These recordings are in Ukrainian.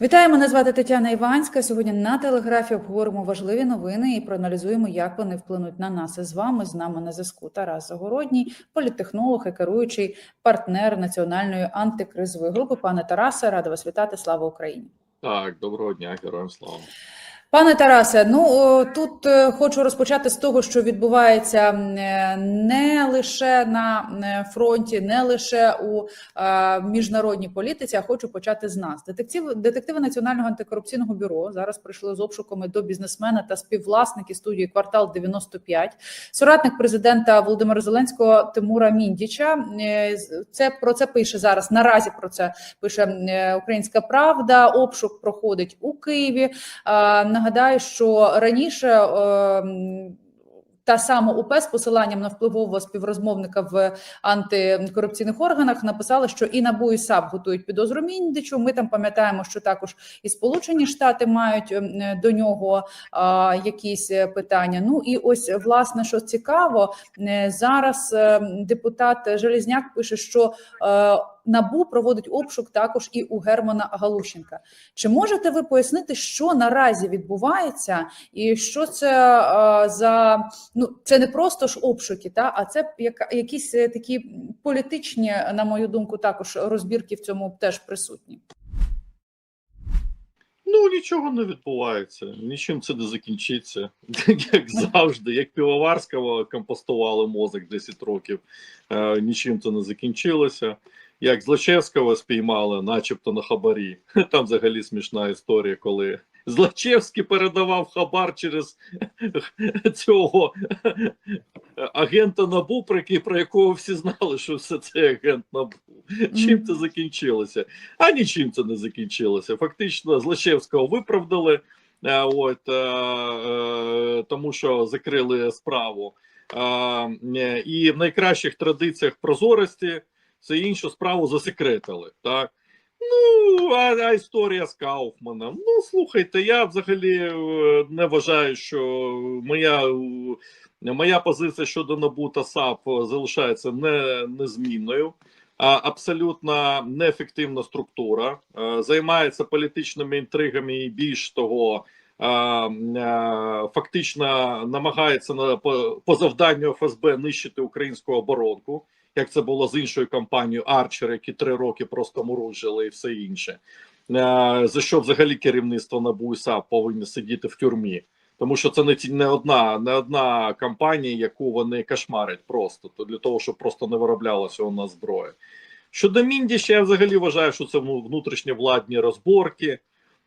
Вітаю, мене звати Тетяна Іванська. Сьогодні на телеграфі обговоримо важливі новини і проаналізуємо, як вони вплинуть на нас. З вами з нами на зв'язку Тарас Загородній, політтехнолог і керуючий партнер національної антикризової групи. Пане Тарасе, рада вас вітати. Слава Україні! Так, доброго дня, героям слава. Пане Тарасе, ну тут е, хочу розпочати з того, що відбувається е, не лише на е, фронті, не лише у міжнародній політиці, а хочу почати з нас. Детектив, детективи Національного антикорупційного бюро зараз прийшли з обшуками до бізнесмена та співвласники студії Квартал 95 Соратник президента Володимира Зеленського Тимура Міндіча. Це про це пише зараз. Наразі про це пише Українська Правда. Обшук проходить у Києві. А, Нагадаю, що раніше е, та сама УП з посиланням на впливового співрозмовника в антикорупційних органах написала, що і НАБУ, і САП готують підозру Міндичу. Ми там пам'ятаємо, що також і Сполучені Штати мають до нього а, якісь е, питання. Ну і ось власне, що цікаво, е, зараз депутат Железняк пише, що е, НАБУ проводить обшук також і у Германа Галущенка. Чи можете ви пояснити, що наразі відбувається, і що це е, за ну це не просто ж обшуки, та а це якісь е, такі політичні, на мою думку, також розбірки в цьому теж присутні. Ну нічого не відбувається, нічим це не закінчиться. Як завжди, як Півоварського компостували мозок 10 років, е, нічим це не закінчилося. Як Злочевського спіймали, начебто на хабарі. Там взагалі смішна історія, коли Злочевський передавав хабар через цього агента НАБУ, про про якого всі знали, що все це агент НАБУ. Чим це закінчилося? А нічим це не закінчилося. Фактично, Злочевського виправдали, е, от, е, е, тому що закрили справу. І в найкращих традиціях прозорості це іншу справу засекретили. Так? Ну, а, а історія з Кауфманом. Ну, слухайте, я взагалі е, не вважаю, що моя, е, моя позиція щодо НАБУ та САП залишається не, незмінною. А, абсолютно неефективна структура, е, займається політичними інтригами і більш того, фактично намагається на по, по завданню ФСБ нищити українську оборонку, як це було з іншою компанією Арчер, які три роки просто муружили і все інше. Е, За що взагалі керівництво НАБУ і САП повинні сидіти в тюрмі. Тому що це не не одна, не одна компанія, яку вони кошмарять просто то для того, щоб просто не вироблялася у нас зброя. Щодо Міндіща, я взагалі вважаю, що це ну, внутрішні владні розборки.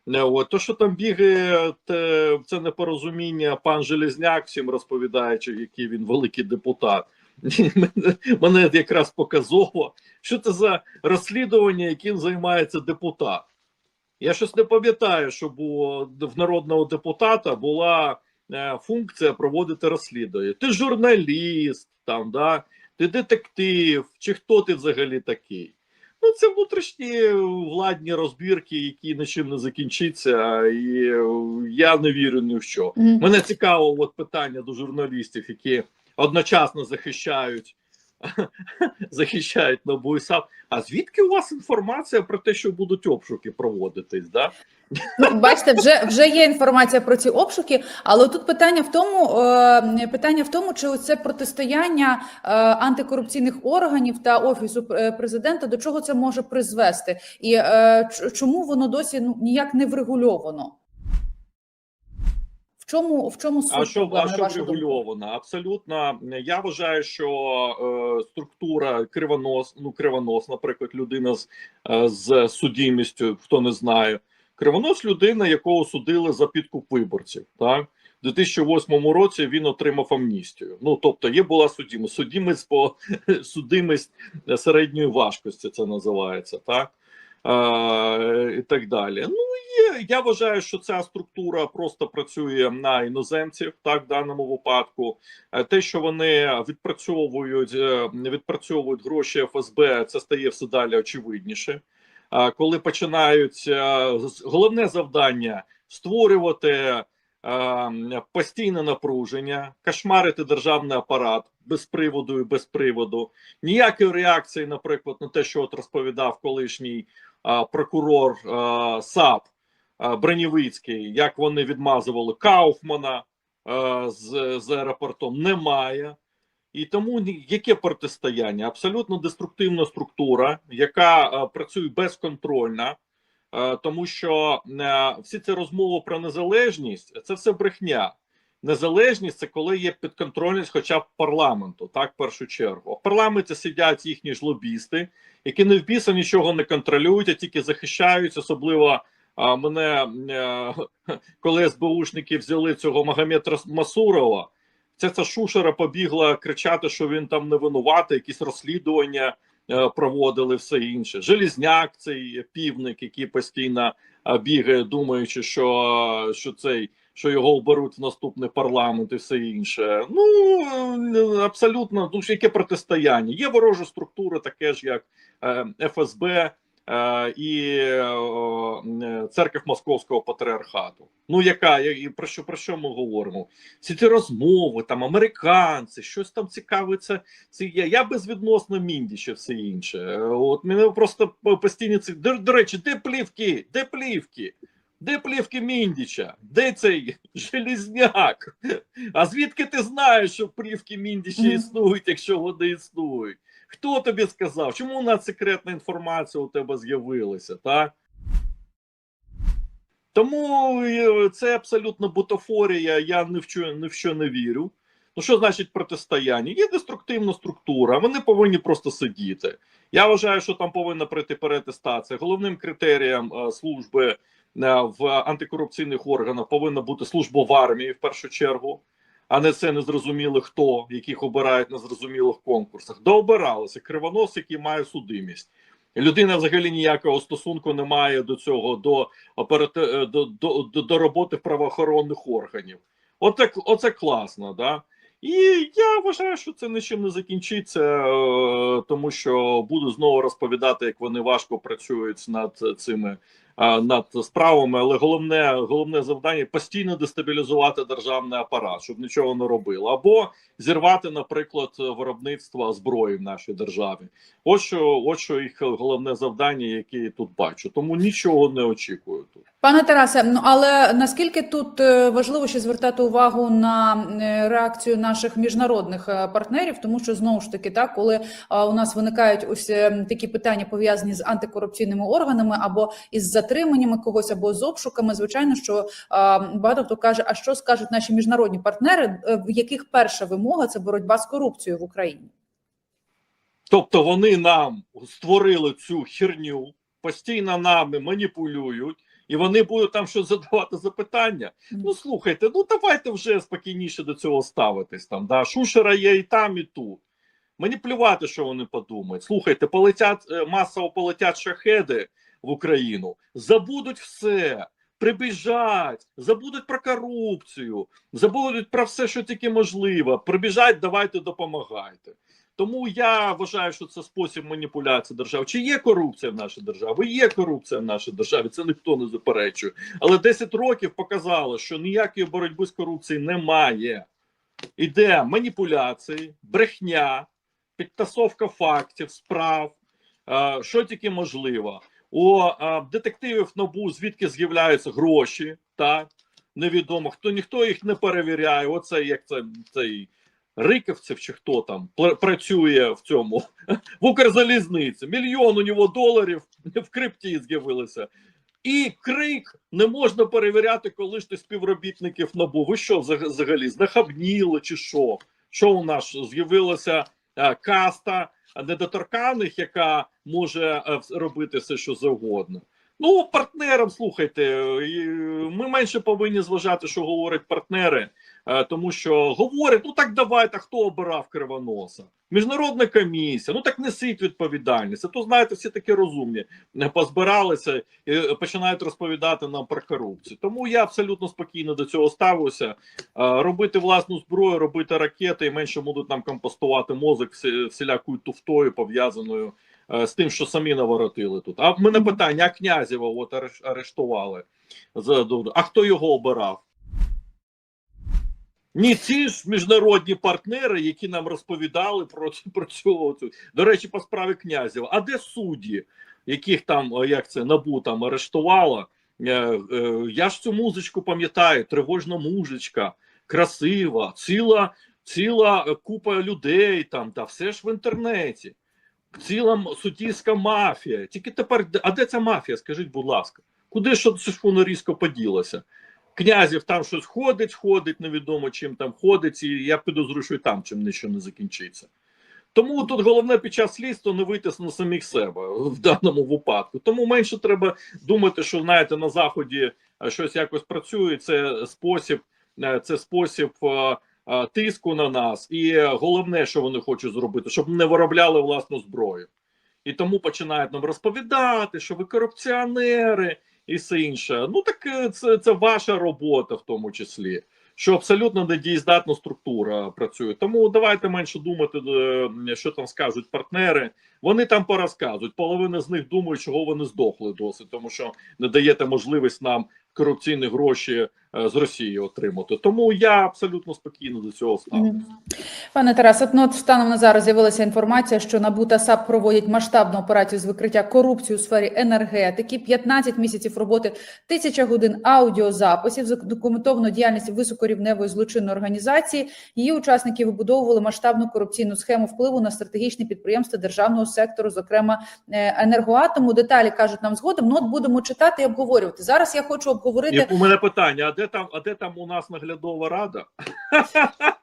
Е, От, то, що там бігає, це непорозуміння, пан Железняк всім розповідаючи, який він великий депутат. Мене, якраз показово, що це за розслідування, яким займається депутат. Я щось не пам'ятаю, що було в народного депутата була е, функція проводити розслідування. Ти журналіст, там, да? ти детектив, чи хто ти взагалі такий? Ну, це внутрішні владні розбірки, які нічим не закінчаться, і я не вірю ні в що. Мене цікаво от питання до журналістів, які одночасно захищають захищають НАБУ і САП. А звідки у вас інформація про те, що будуть обшуки проводитись? Да? Ну, бачите, вже вже є інформація про ці обшуки, але тут питання в тому, е, питання в тому, чи це протистояння е, антикорупційних органів та офісу е, президента до чого це може призвести, і чому воно досі ну ніяк не врегульовано? Чому в чому суть А що, а що вашу врегульовано? Абсолютно, я вважаю, що е, структура кривонос, ну кривонос, наприклад, людина з, е, з судимістю, хто не знає, кривонос людина, якого судили за підкуп виборців. Так у 2008 році він отримав амністію. Ну тобто, є була судимість, судимість по судимість середньої важкості, це називається, так. І так далі. Ну є. Я вважаю, що ця структура просто працює на іноземців, так в даному випадку. Е, Те, що вони відпрацьовують, е, відпрацьовують гроші ФСБ, це стає все далі очевидніше. Коли починають е, головне завдання створювати постійне напруження, кошмарити державний апарат без приводу і без приводу, ніякої реакції, наприклад, на те, що от розповідав колишній прокурор САП Бронєвицький, як вони відмазували Кауфмана з, з аеропортом, немає. І тому яке протистояння? Абсолютно деструктивна структура, яка працює безконтрольно, тому що всі ці розмови про незалежність це все брехня. Незалежність це коли є підконтрольність, хоча б парламенту, так в першу чергу. В парламенті сидять їхні ж лобісти, які не в біса нічого не контролюють, а тільки захищають, особливо. А мене е, коли СБУшники взяли цього Магомед Масурова, ця ця шушера побігла кричати, що він там не винуватий, якісь розслідування е, проводили, все інше. Желізняк, цей півник, який постійно е, бігає, думаючи, що, що цей. Що його оберуть в наступний парламент і все інше. Ну е, абсолютно ну яке протистояння. Є ворожа структура, таке ж як е, ФСБ е, і церква Московського патріархату. Ну яка і про що про що ми говоримо? Всі ці розмови, там американці, щось там цікавиться. Це я, я безвідносно Міндіча, все інше. От мене просто постійно ці до, до речі, де плівки? Де плівки? Де плівки Міндіча? Де цей Желізняк? А звідки ти знаєш, що плівки Міндіча існують, якщо вони існують? Хто тобі сказав? Чому у нас секретна інформація у тебе з'явилася? Так? Тому е, це абсолютно бутафорія. Я ні в що, ні в що не вірю. Ну, що значить протистояння? Є деструктивна структура, вони повинні просто сидіти. Я вважаю, що там повинна пройти перетестація. Головним критерієм е, служби в антикорупційних органах повинна бути служба в армії в першу чергу, а не це незрозуміло хто, яких обирають на зрозумілих конкурсах. Дообиралися кривонос, який має судимість. Людина взагалі ніякого стосунку не має до цього, до, операти... е, до, до, до, роботи правоохоронних органів. Оце, оце класно, да? І я вважаю, що це нічим не закінчиться, е, тому що буду знову розповідати, як вони важко працюють над цими е, над справами. Але головне, головне завдання постійно дестабілізувати державний апарат, щоб нічого не робило, або зірвати, наприклад, виробництво зброї в нашій державі. Ось що, ось що їх головне завдання, яке я тут бачу. Тому нічого не очікую тут. Пане Тарасе, ну але наскільки тут е, важливо ще звертати увагу на е, реакцію наших міжнародних е, партнерів, тому що знову ж таки, так коли е, у нас виникають ось е, такі питання пов'язані з антикорупційними органами або із затриманнями когось, або з обшуками, звичайно, що багато хто каже, а що скажуть наші міжнародні партнери, е, в яких перша вимога це боротьба з корупцією в Україні? Тобто вони нам створили цю херню, постійно нами маніпулюють, і вони будуть там щось задавати запитання. Ну слухайте, ну давайте вже спокійніше до цього ставитись. Там да шушера є і там, і тут. Мені плювати, що вони подумають. Слухайте, полетять е, масово полетять шахеди в Україну, забудуть все. Прибіжать, забудуть про корупцію, забудуть про все, що тільки можливо. Прибіжать, давайте допомагайте. Тому я вважаю, що це спосіб маніпуляції держави. Чи є корупція в нашій державі? Є корупція в нашій державі, це ніхто не заперечує. Але 10 років показало, що ніякої боротьби з корупцією немає. Іде маніпуляції, брехня, підтасовка фактів, справ, е, що тільки можливо. У е, детективів НАБУ звідки з'являються гроші, так невідомо хто ніхто їх не перевіряє. Оце як це цей Риківцев чи хто там пр- працює в цьому в Укрзалізниці. Мільйон у нього доларів в крипті з'явилося. І крик не можна перевіряти колишніх співробітників НАБУ. Ви що взаг- взагалі знахабніли чи що? Що у нас з'явилася е, каста недоторканих, яка може е, робити все, що завгодно. Ну, партнерам слухайте, е, ми менше повинні зважати, що говорять партнери, е, тому що говорять: ну так давайте, хто обирав кривоноса? Міжнародна комісія, ну так несіть відповідальність. А то знаєте, всі такі розумні е, позбиралися і е, починають розповідати нам про корупцію. Тому я абсолютно спокійно до цього ставлюся. Е, Робити власну зброю, робити ракети, і менше будуть нам компостувати мозок всілякою туфтою пов'язаною е, з тим, що самі наворотили тут. А в мене питання: а Князєва от ареш- арештували. А хто його обирав? Ні, ці ж міжнародні партнери, які нам розповідали про, про цю. До речі, по справі Князєва. А де судді, яких там, як це, НАБУ там арештувало, Е, е, Я ж цю музичку пам'ятаю, тривожна музичка, красива, ціла, ціла е, купа людей там, та все ж в інтернеті. Ціла м- суддівська мафія. Тільки тепер, а де ця мафія? Скажіть, будь ласка, куди ж воно різко поділося? Князів там щось ходить, ходить, невідомо чим там ходить, і я підозрюю, що і там чим нічого не закінчиться. Тому тут головне під час слідства не вийти на самих себе в даному випадку. Тому менше треба думати, що знаєте, на заході е, щось якось працює. Це спосіб, е, це спосіб е, тиску на нас, і е, головне, що вони хочуть зробити, щоб не виробляли власну зброю. І тому починають нам розповідати, що ви корупціонери і все інше. Ну так е, це, це ваша робота, в тому числі що абсолютно недієздатна структура працює. Тому давайте менше думати, е, що там скажуть партнери. Вони там порозказують. Половина з них думають, чого вони здохли досить, тому що не даєте можливість нам корупційні гроші е, з Росії отримати. Тому я абсолютно спокійно до цього ставлюся. Пане Тарас, от, ну, от станом на зараз з'явилася інформація, що НАБУ та САП проводять масштабну операцію з викриття корупції у сфері енергетики. 15 місяців роботи, тисяча годин аудіозаписів, задокументовано діяльність високорівневої злочинної організації. Її учасники вибудовували масштабну корупційну схему впливу на стратегічні підприємства державного сектору, зокрема е, енергоатому. Деталі кажуть нам згодом. Ну, от будемо читати і обговорювати. Зараз я хочу обговорити. І у мене питання: а де там, а де там у нас наглядова рада?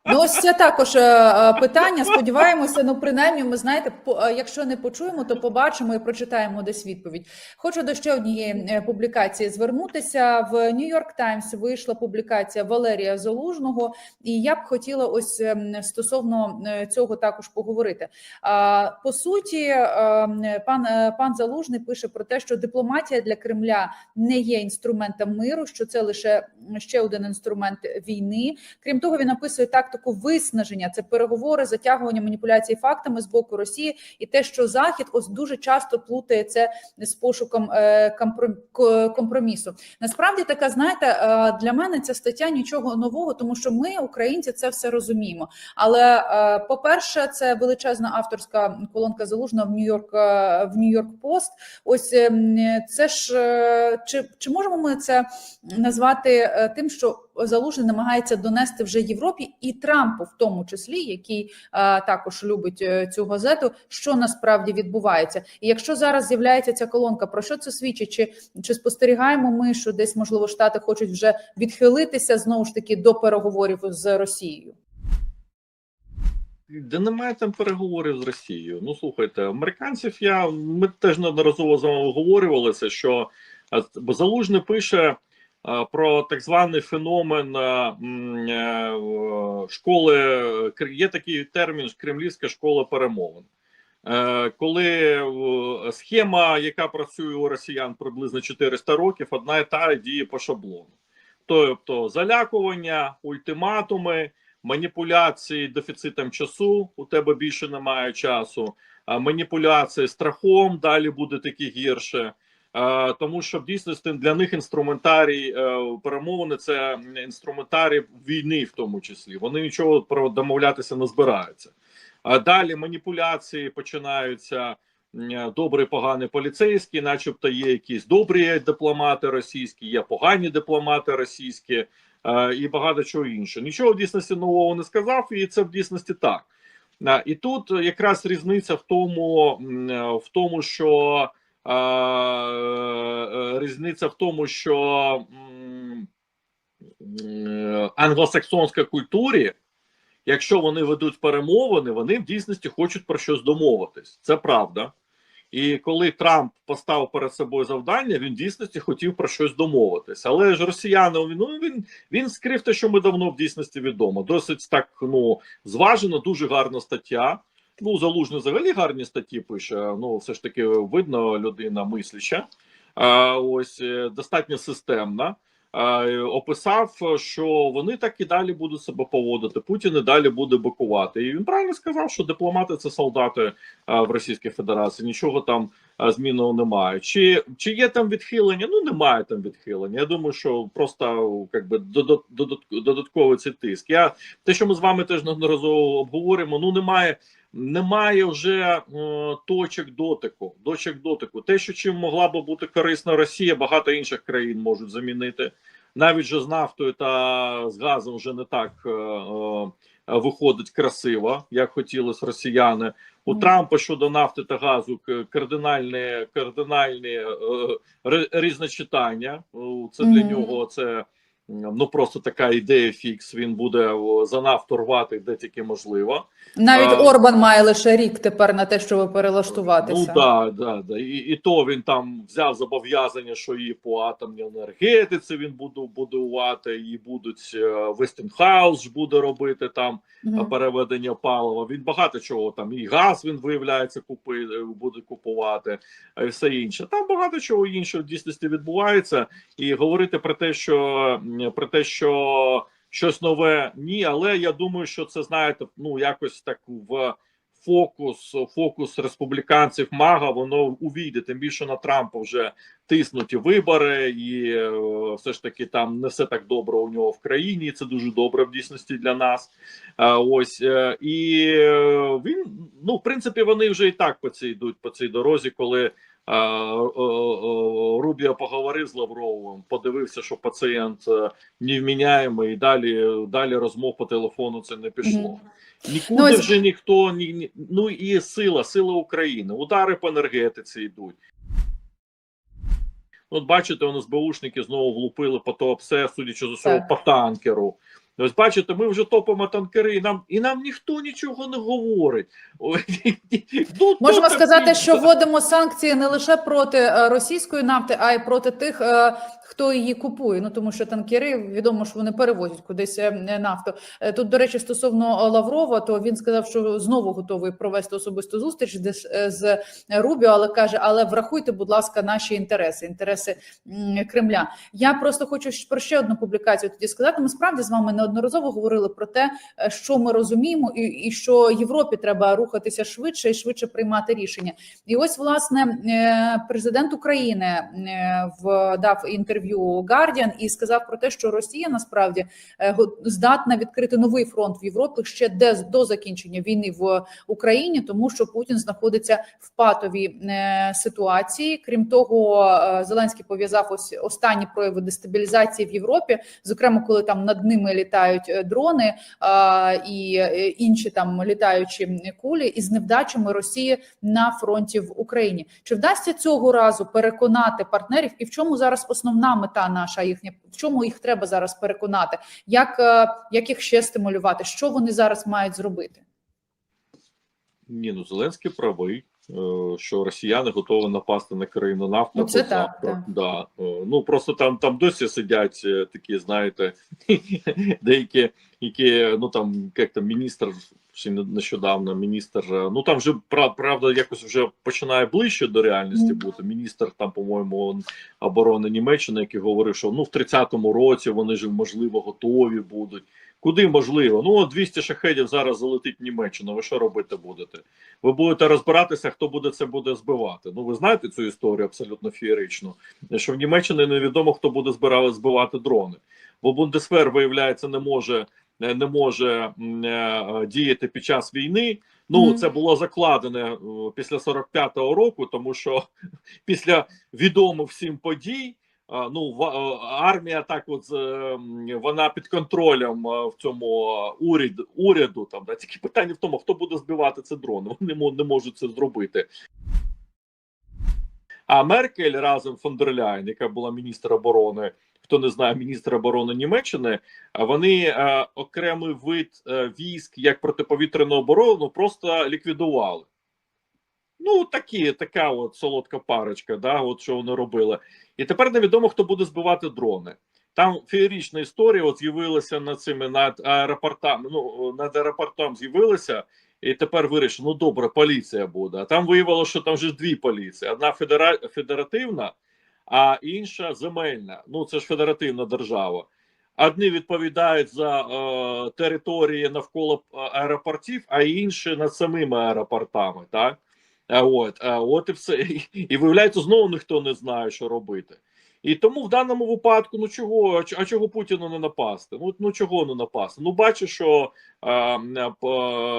Ну, ось це також е, е, питання. Сподіваємося, ну принаймні, ми знаєте, е, якщо не почуємо, то побачимо і прочитаємо десь відповідь. Хочу до ще однієї публікації звернутися. В Нью-Йорк Таймс вийшла публікація Валерія Залужного, і я б хотіла ось ем, стосовно цього також поговорити. По суті, ем, пан пан Залужний пише про те, що дипломатія для Кремля не є інструментом миру, що це лише ще один інструмент війни. Крім того, він описує тактику виснаження. Це переговори, затягування маніпуляцій фактами з боку Росії, і те, що Захід ось дуже часто плутає це з пошуком е, компром- ко- компромісу. Насправді така, знаєте, е, для мене ця стаття нічого нового, тому що ми, українці, це все розуміємо. Але е, по-перше, це величезна авторська колонка залужного в Нью-Йорк в Нью-Йорк Пост. Ось ем, це ж чи, чи можемо ми це назвати е, тим, що Залужний намагається донести вже Європі і Трампу, в тому числі, який е, також любить е, цю газету, що насправді відбувається. І якщо зараз з'являється ця колонка, про що це свідчить? Чи, чи спостерігаємо ми, що десь можливо штати хочуть вже відхилитися знову ж таки до переговорів з Росією? Де немає там переговорів з Росією. Ну слухайте, американців я ми теж неодноразово з вами обговорювалися, що бо Залужний пише е, про так званий феномен е, е, школи. Є такий термін кремлівська школа перемовин. Е, Коли е, схема, яка працює у росіян приблизно 400 років, одна і та діє по шаблону. Тобто залякування, ультиматуми, маніпуляції дефіцитом часу, у тебе більше немає часу, маніпуляції страхом далі буде таки гірше. А, Тому що в дійсності для них інструментарій е, перемовини це інструментарій війни, в тому числі. Вони нічого про домовлятися не збираються. А далі маніпуляції починаються. м, Добрий, поганий поліцейський, начебто є якісь добрі дипломати російські, є погані дипломати російські е, і багато чого іншого. Нічого в дійсності нового не сказав, і це в дійсності так. Е, І тут якраз різниця в тому, е, в тому, що е, е, різниця в тому, що е, англосаксонська культурі, якщо вони ведуть перемовини, вони в дійсності хочуть про щось домовитись. Це правда. І коли Трамп поставив перед собою завдання, він дійсності хотів про щось домовитись. Але ж росіяни ну він він скрив те, що ми давно в дійсності відомо. Досить так ну зважено, дуже гарна стаття. Ну, залужний взагалі гарні статті пише. Ну, все ж таки видно, людина мисляча. Ось е, достатньо системна. А, описав, що вони так і далі будуть себе поводити. Путін і далі буде бикувати. І він правильно сказав, що дипломати це солдати а, в Російській Федерації. Нічого там змінного немає. Чи чи є там відхилення? Ну немає там відхилення. Я думаю, що просто якби додат, додат, додатковий цей тиск. Я те, що ми з вами теж неодноразово обговорюємо, ну немає. Немає вже е, точок дотику. Точок дотику. Те, що чим могла би бути корисна Росія, багато інших країн можуть замінити. Навіть же з нафтою та з газом вже не так е, е, виходить красиво, як хотілося росіяни. У Мгм. Трампа щодо нафти та газу кардинальні, кардинальні е, різночитання. Це для нього це ну просто така ідея фікс. Він буде за нафту рвати де тільки можливо. Навіть А- Орбан має лише рік тепер на те, щоб перелаштуватися. Ну да, да, да. І, і то він там взяв зобов'язання, що і по атомній енергетиці він буде будувати, і будуть е, буде робити там Мгм. переведення палива. Він багато чого там і газ він виявляється купи, е, буде купувати, і все інше. Там багато чого іншого в дійсності відбувається. І говорити про те, що про те, що щось нове, ні, але я думаю, що це знаєте, ну якось так в. Фокус, фокус республіканців мага, воно увійде. Тим більше на Трампа вже тиснуті вибори, і е, все ж таки там не все так добре у нього в країні. Це дуже добре в дійсності для нас. Е, ось е, і він ну в принципі вони вже і так по цій йдуть по цій дорозі, коли Рубіо поговорив з Лавровим, подивився, що пацієнт невміняємий, і далі далі розмов по телефону це не пішло. Нікуди Ну, ось- вже ніхто ні, ні ну і сила, сила України. Удари по енергетиці йдуть. От бачите, нас СБУшники знову влупили по то все, судячи з усього, по танкеру. Ось бачите, ми вже топимо танкери, і нам і нам ніхто нічого не говорить. Ну, Можемо сказати, що вводимо санкції не лише проти е, російської нафти, а й проти тих, е, хто її купує. Ну тому що танкери відомо, що вони перевозять кудись е, нафту. Е, Тут, до речі, стосовно е, Лаврова, то він сказав, що знову готовий провести особисту зустріч з, Рубіо, але каже: але врахуйте, будь ласка, наші інтереси, інтереси Кремля. Я просто хочу про ще одну публікацію тоді сказати. Ми справді з вами неодноразово говорили про те, е, що ми розуміємо, і, і що Європі треба рухатися швидше і швидше приймати рішення. І ось власне е, президент України е, дав інтерв'ю Guardian і сказав про те, що Росія насправді е, здатна відкрити новий фронт в Європі ще де до закінчення війни в Україні, тому що Путін знаходиться в патовій е, ситуації. Крім того, е, Зеленський пов'язав ось останні прояви дестабілізації в Європі, зокрема, коли там над ними літають дрони і інші там літаючі кулі, із невдачами Росії на фронті в Україні. Чи вдасться цього разу переконати партнерів? І в чому зараз основна мета наша їхня? В чому їх треба зараз переконати? Як, е, як їх ще стимулювати? Що вони зараз мають зробити? Ні, ну Зеленський правий, е, що росіяни готові напасти на країну нафту. Ну, це так, так. Да. Е, Ну просто там там досі сидять такі, знаєте, деякі, які ну там як там міністр ще не- нещодавно, міністр. е, Ну там вже пра- правда якось вже починає ближче до реальності бути. Міністр там, по-моєму, оборони Німеччини, який говорив, що ну в 30-му році вони ж можливо готові будуть. Куди можливо? Ну, от 200 шахедів зараз залетить в Німеччину. Ви що робити будете? Ви будете розбиратися, хто буде це буде збивати. Ну, ви знаєте цю історію абсолютно феєричну, що в Німеччині невідомо, хто буде збирати збивати дрони. Бо Бундесвер, виявляється, не може не не може е, діяти під час війни. Ну, Мгм. це було закладене е, після 45-го року, тому що після відомих всім подій. Ну, е, армія так от з, е, м, вона під контролем е, в цьому е, уряд, уряду. Там да тільки питання в тому, хто буде збивати це дрони. Вони не не можуть це зробити. А Меркель разом фон дер Ляйн, яка була міністр оборони, хто не знає, міністр оборони Німеччини, а вони е, окремий вид е, військ як протиповітряну оборону просто ліквідували. Ну, такі, така от солодка парочка, да, от що вони робили. І тепер невідомо, хто буде збивати дрони. Там феєрічна історія от з'явилася над цими над аеропортами. Ну, над аеропортом з'явилася, і тепер вирішили, ну добре, поліція буде. А там виявилося, що там вже дві поліції: одна федера... федеративна, а інша земельна. Ну, це ж федеративна держава. Одні відповідають за е, території навколо е, аеропортів, а інші над самими аеропортами. Так? От, от і все. І, і виявляється, знову ніхто не знає, що робити. І тому в даному випадку, ну чого, а чого Путіну не напасти? Ну, ну чого не напасти? Ну бачиш, що е, е,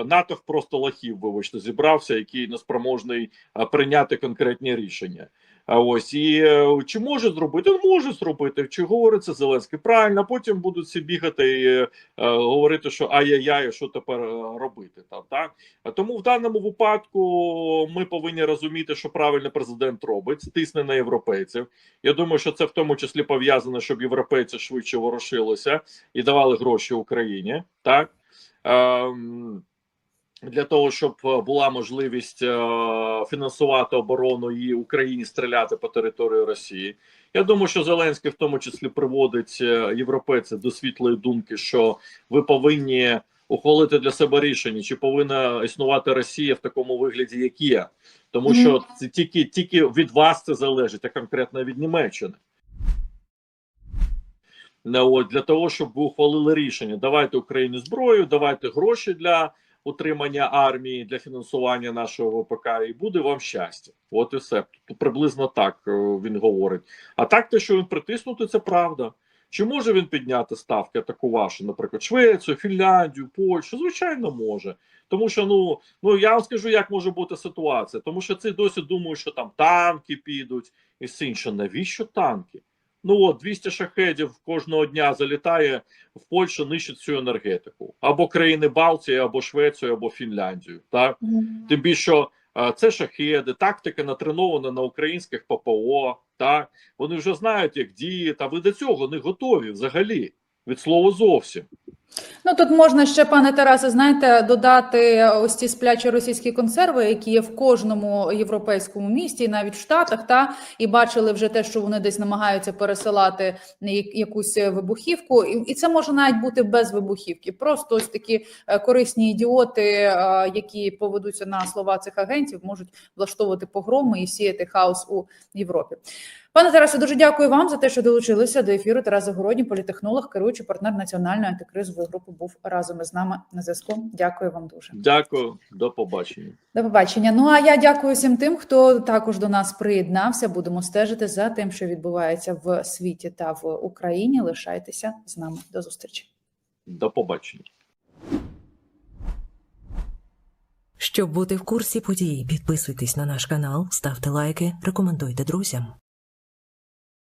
натовп просто лахів, вибачте, зібрався, який неспроможний е, прийняти конкретні рішення. Ось і е, чи може зробити? Може зробити. Чи говорить це Зеленський? Правильно, потім будуть всі бігати і е, говорити, що ай-яй-яй, що тепер е, робити там. Так тому в даному випадку ми повинні розуміти, що правильно президент робить, тисне на європейців. Я думаю, що це в тому числі пов'язано, щоб європейці швидше ворушилися і давали гроші Україні. Так. Ем, для того щоб е, була можливість е, фінансувати оборону і Україні стріляти по території Росії. Я думаю, що Зеленський в тому числі приводить е, європейців до світлої думки, що ви повинні ухвалити для себе рішення, чи повинна існувати Росія в такому вигляді, як є, тому що це тільки тільки від вас це залежить, а конкретно від Німеччини. От, для того, щоб ви ухвалили рішення, давайте Україні зброю, давайте гроші для утримання армії, для фінансування нашого ВПК, і буде вам щастя. От і все. Тут приблизно так е, він говорить. А так, те, що він притиснути, це правда. Чи може він підняти ставки, атакувавши, наприклад, Швецію, Фінляндію, Польщу? Звичайно, може. Тому що ну ну я вам скажу, як може бути ситуація. Тому що ці досі думають, що там танки підуть і все інше. Навіщо танки? Ну от 200 шахедів кожного дня залітає в Польщу, нищить цю енергетику або країни Балтії, або Швецію, або Фінляндію. Так тим більше це шахеди, тактика натренована на українських ППО. Так вони вже знають, як діяти, а ви до цього не готові взагалі від слова зовсім. Ну тут можна ще, пане Тарасе, знаєте, додати ось ці сплячі російські консерви, які є в кожному європейському місті, навіть в Штатах, та і бачили вже те, що вони десь намагаються пересилати якусь вибухівку, і, це може навіть бути без вибухівки. Просто ось такі е, корисні ідіоти, е, які поведуться на слова цих агентів, можуть влаштовувати погроми і сіяти хаос у Європі. Пане Тарасе, дуже дякую вам за те, що долучилися до ефіру. Тарас Загородній, політехнолог, керуючий партнер національної антикризової групи, був разом із нами на зв'язку. Дякую вам дуже. Дякую, до побачення. До побачення. Ну а я дякую всім тим, хто також до нас приєднався. Будемо стежити за тим, що відбувається в світі та в Україні. Лишайтеся з нами. До зустрічі. До побачення. Щоб бути в курсі подій, підписуйтесь на наш канал, ставте лайки, рекомендуйте друзям.